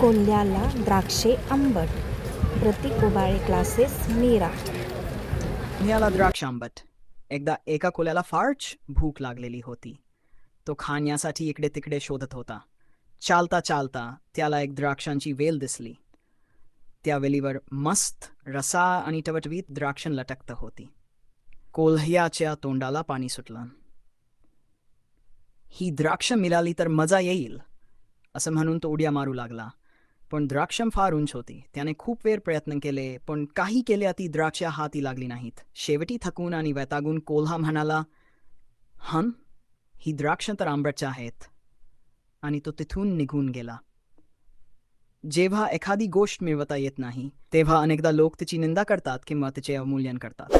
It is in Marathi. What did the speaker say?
कोल्ह्याला द्राक्षे आंबट. प्रतीक ओबाळे क्लासेस मीरा. याला द्राक्ष आंबट. एकदा एका कोल्याला फारच भूक लागलेली होती. तो खाण्यासाठी इकडे तिकडे शोधत होता. चालता चालता त्याला एक द्राक्षांची वेल दिसली. त्या वेलीवर मस्त रसा आणि टवटवीत द्राक्षण लटकत होती. कोल्ह्याच्या तोंडाला पाणी सुटलं. ही द्राक्ष मिळाली तर मजा येईल असं म्हणून तो उड्या मारू लागला. पण द्राक्षम फार उंच होती. त्याने खूप वेळ प्रयत्न केले पण काही केले ती द्राक्ष हाती लागली नाहीत. शेवटी थकून आणि वैतागून कोल्हा म्हणाला हन ही द्राक्ष तर आंबटच्या आहेत. आणि तो तिथून निघून गेला. जेव्हा एखादी गोष्ट मिळवता येत नाही तेव्हा अनेकदा लोक तिची निंदा करतात किंवा तिचे अवमूल्यन करतात.